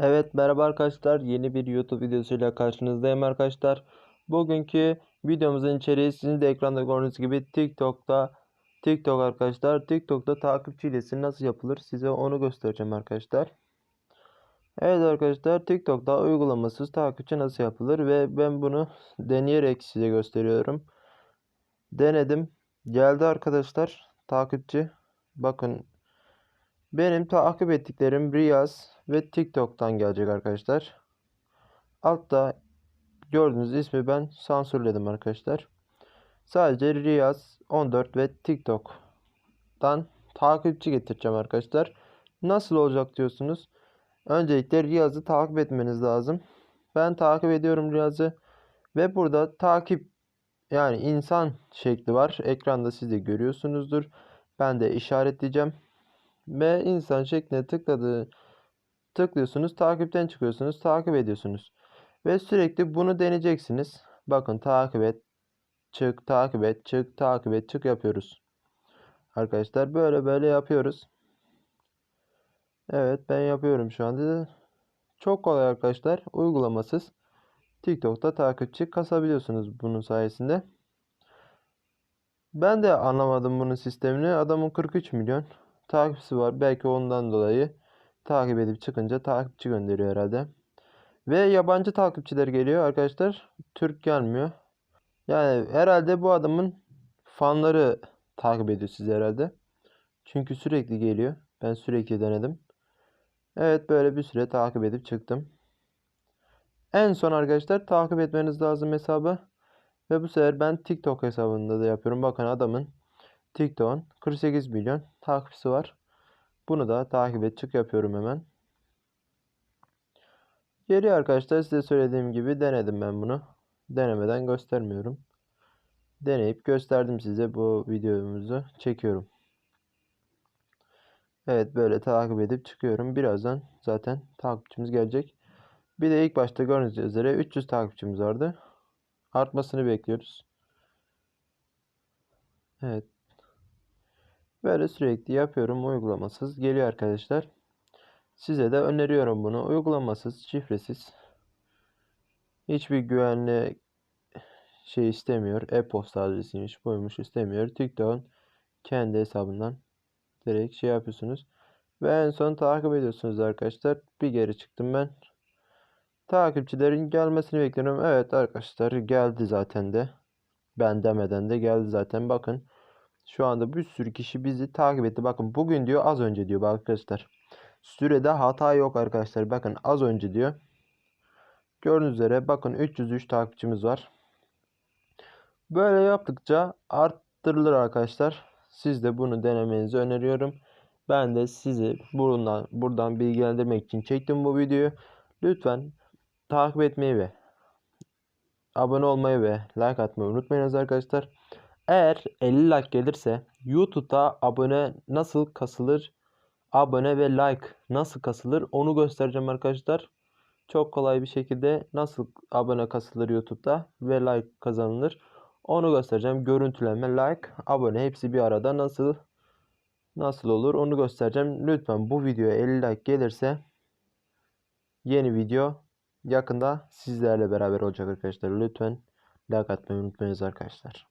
Evet merhaba arkadaşlar yeni bir YouTube videosuyla karşınızdayım arkadaşlar. Bugünkü videomuzun içeriği sizin de ekranda gördüğünüz gibi TikTok'ta TikTok arkadaşlar. TikTok'ta takipçi hilesi nasıl yapılır size onu göstereceğim arkadaşlar. Evet arkadaşlar TikTok'ta uygulamasız takipçi nasıl yapılır ve ben bunu deneyerek size gösteriyorum. Denedim. Geldi arkadaşlar takipçi. Bakın benim takip ettiklerim Riyaz ve TikTok'tan gelecek arkadaşlar. Altta gördüğünüz ismi ben sansürledim arkadaşlar. Sadece Riyaz 14 ve TikTok'tan takipçi getireceğim arkadaşlar. Nasıl olacak diyorsunuz? Öncelikle Riyaz'ı takip etmeniz lazım. Ben takip ediyorum Riyaz'ı ve burada takip yani insan şekli var. Ekranda siz de görüyorsunuzdur. Ben de işaretleyeceğim ve insan şekline tıkladığı tıklıyorsunuz, takipten çıkıyorsunuz, takip ediyorsunuz. Ve sürekli bunu deneyeceksiniz. Bakın takip et, çık, takip et, çık, takip et, çık yapıyoruz. Arkadaşlar böyle böyle yapıyoruz. Evet ben yapıyorum şu anda. Çok kolay arkadaşlar. Uygulamasız. TikTok'ta takipçi kasabiliyorsunuz bunun sayesinde. Ben de anlamadım bunun sistemini. Adamın 43 milyon takipçisi var. Belki ondan dolayı takip edip çıkınca takipçi gönderiyor herhalde. Ve yabancı takipçiler geliyor arkadaşlar. Türk gelmiyor. Yani herhalde bu adamın fanları takip ediyor sizi herhalde. Çünkü sürekli geliyor. Ben sürekli denedim. Evet böyle bir süre takip edip çıktım. En son arkadaşlar takip etmeniz lazım hesabı. Ve bu sefer ben TikTok hesabında da yapıyorum. Bakın adamın TikTok'un 48 milyon takipçisi var. Bunu da takip et çık yapıyorum hemen. Geliyor arkadaşlar size söylediğim gibi denedim ben bunu. Denemeden göstermiyorum. Deneyip gösterdim size bu videomuzu çekiyorum. Evet böyle takip edip çıkıyorum. Birazdan zaten takipçimiz gelecek. Bir de ilk başta gördüğünüz üzere 300 takipçimiz vardı. Artmasını bekliyoruz. Evet. Böyle sürekli yapıyorum uygulamasız geliyor arkadaşlar. Size de öneriyorum bunu. Uygulamasız, şifresiz. Hiçbir güvenli şey istemiyor. E-posta adresiymiş, buymuş istemiyor. TikTok'un kendi hesabından direkt şey yapıyorsunuz. Ve en son takip ediyorsunuz arkadaşlar. Bir geri çıktım ben. Takipçilerin gelmesini bekliyorum. Evet arkadaşlar geldi zaten de. Ben demeden de geldi zaten. Bakın. Şu anda bir sürü kişi bizi takip etti. Bakın bugün diyor az önce diyor arkadaşlar. Sürede hata yok arkadaşlar. Bakın az önce diyor. Gördüğünüz üzere bakın 303 takipçimiz var. Böyle yaptıkça arttırılır arkadaşlar. Siz de bunu denemenizi öneriyorum. Ben de sizi buradan, buradan bilgilendirmek için çektim bu videoyu. Lütfen takip etmeyi ve abone olmayı ve like atmayı unutmayınız arkadaşlar. Eğer 50 like gelirse YouTube'da abone nasıl kasılır, abone ve like nasıl kasılır onu göstereceğim arkadaşlar. Çok kolay bir şekilde nasıl abone kasılır YouTube'da ve like kazanılır onu göstereceğim. Görüntüleme, like, abone hepsi bir arada nasıl nasıl olur onu göstereceğim. Lütfen bu videoya 50 like gelirse yeni video yakında sizlerle beraber olacak arkadaşlar. Lütfen like atmayı unutmayınız arkadaşlar.